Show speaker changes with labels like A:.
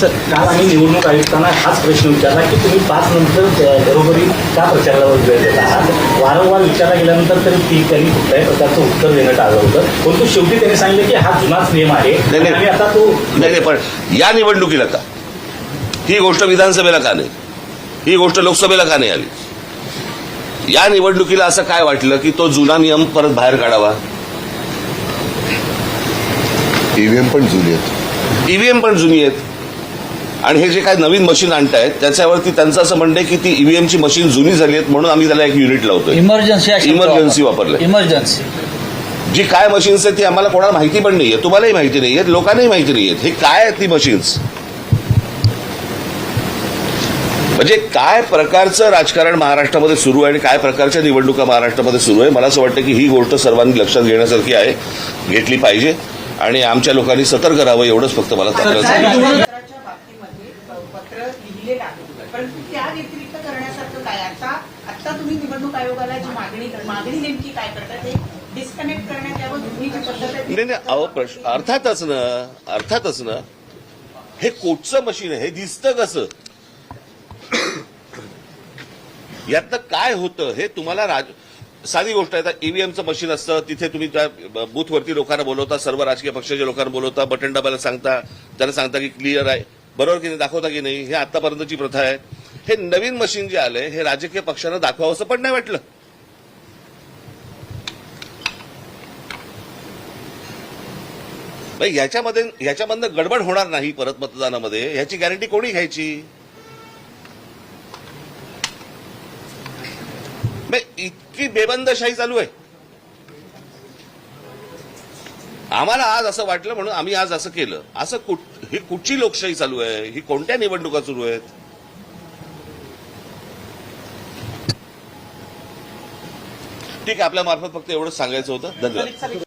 A: Sir काल आम्ही निवडणूक आयुक्तांना हाच प्रश्न विचारला की तुम्ही पाच नंतर त्या घरोघरी का प्रचाराला वेळ देत आहात. वारंवार विचारला गेल्यानंतर तरी ती त्यांनी कुठल्याही प्रकारचं उत्तर देणं टाळलं होतं. परंतु शेवटी त्यांनी सांगितलं की हा जुनाच नियम आहे.
B: नाही, नाही.
A: आणि आता तो
B: नाही नाही पण या निवडणुकीला का? ही गोष्ट विधानसभेला का नाही? ही गोष्ट लोकसभेला का नाही आली? या निवडणुकीला असं काय वाटलं की तो जुना नियम परत बाहेर काढावा?
C: ईव्हीएम पण जुनी आहेत.
B: ईव्हीएम पण जुनी आहेत. आणि हे जे काय नवीन मशीन आणतायत त्याच्यावरती त्यांचं असं म्हणणं आहे की ती ईव्हीएमची मशीन जुनी झाली आहेत म्हणून आम्ही त्याला एक युनिट लावतोय.
D: इमर्जन्सी
B: इमर्जन्सी
D: वापरला. इमर्जन्सी
B: जी काय मशीन्स आहेत ती आम्हाला कोणाला माहिती पण नाहीये तुम्हालाही माहिती नाहीये लोकांनाही माहिती नाहीयेत. हे काय आहेत ती मशीन्स म्हणजे काय प्रकारचं राजकारण महाराष्ट्रामध्ये सुरू आहे आणि काय प्रकारच्या निवडणुका महाराष्ट्रामध्ये सुरू आहे? मला असं वाटतं की ही गोष्ट सर्वांनी लक्षात घेण्यासारखी आहे घेतली पाहिजे आणि आमच्या लोकांनी सतर्क राहावं एवढंच फक्त मला सांगायचं आहे.
E: पत्राच्या बाबतीमध्ये अ, पत्र लिहिलेलं आहे परंतु त्या व्यतिरिक्त करण्यासारखं काय? आता आता तुम्ही निवडणूक आयोगाला जी मागणी मागणी नेमकी काय करतात हे डिस्कनेक्ट करण्यात यावं दोन्ही पद्धत
B: नाही नाही अहो प्रश्न अर्थातच ना अर्थातच ना हे कोटचं मशीन आहे हे दिसतं कसं? यातनं काय होतं हे तुम्हाला राज साधी गोष्ट आहे ईव्हीएमचं मशीन असतं तिथे तुम्ही त्या बूथवरती लोकांना बोलवता सर्व राजकीय पक्षाच्या लोकांना बोलवता बटन दाबायला सांगता त्यांना सांगता की क्लिअर आहे. बरोबर की नाही दाखवता की नाही हे आतापर्यंतची प्रथा आहे. हे नवीन मशीन जे आले हे राजकीय पक्षानं दाखवावं असं पण नाही वाटलं. याच्यामध्ये याच्यामधनं गडबड होणार नाही परत मतदानामध्ये ह्याची गॅरंटी कोणी घ्यायची? नाही, इतकी बेबंदशाही चालू आहे. आम्हाला आज असं वाटलं म्हणून आम्ही आज असं केलं. असं कुठ ही कुठची लोकशाही चालू आहे? ही कोणत्या निवडणुका सुरू आहेत? ठीक आहे आपल्या मार्फत फक्त एवढंच सांगायचं होतं. धन्यवाद.